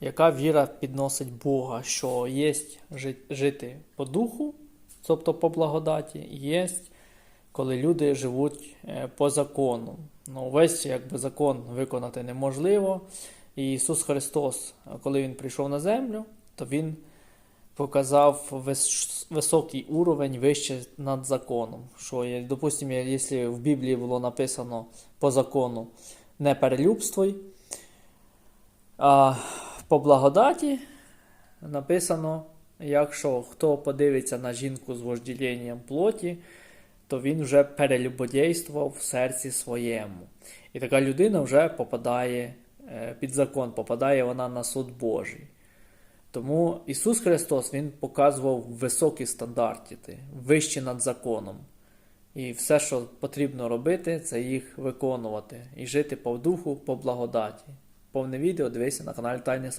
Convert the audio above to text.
яка віра підносить Бога, що є жити по духу, тобто по благодаті, і є, коли люди живуть е, по закону. Ну, весь якби, закон виконати неможливо. І Ісус Христос, коли Він прийшов на землю, то Він показав вис- високий уровень вище над законом. Що, допустимо, якщо в Біблії було написано по закону не перелюбствуй, а по благодаті написано, якщо хто подивиться на жінку з вожділенням плоті, то він вже перелюбодійствував в серці своєму. І така людина вже попадає е, під закон, попадає вона на суд Божий. Тому Ісус Христос Він показував високі стандарти, вищі над законом. І все, що потрібно робити, це їх виконувати і жити по духу, по благодаті. Повне відео дивися на каналі Тайний Салон.